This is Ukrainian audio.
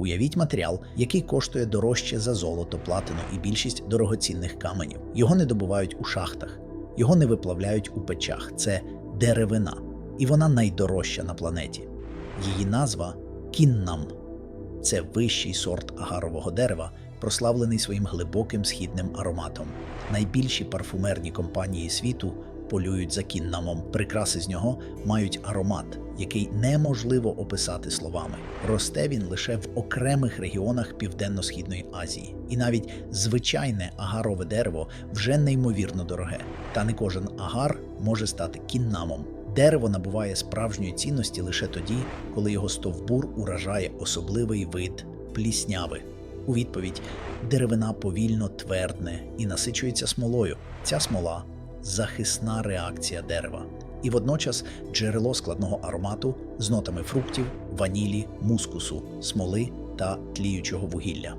Уявіть матеріал, який коштує дорожче за золото, платину і більшість дорогоцінних каменів. Його не добувають у шахтах, його не виплавляють у печах. Це деревина, і вона найдорожча на планеті. Її назва кіннам. Це вищий сорт агарового дерева, прославлений своїм глибоким східним ароматом. Найбільші парфумерні компанії світу полюють за кіннамом. Прикраси з нього мають аромат, який неможливо описати словами. Росте він лише в окремих регіонах Південно-Східної Азії, і навіть звичайне агарове дерево вже неймовірно дороге. Та не кожен агар може стати кіннамом. Дерево набуває справжньої цінності лише тоді, коли його стовбур уражає особливий вид плісняви. У відповідь деревина повільно твердне і насичується смолою. Ця смола захисна реакція дерева, і водночас джерело складного аромату з нотами фруктів, ванілі, мускусу, смоли та тліючого вугілля.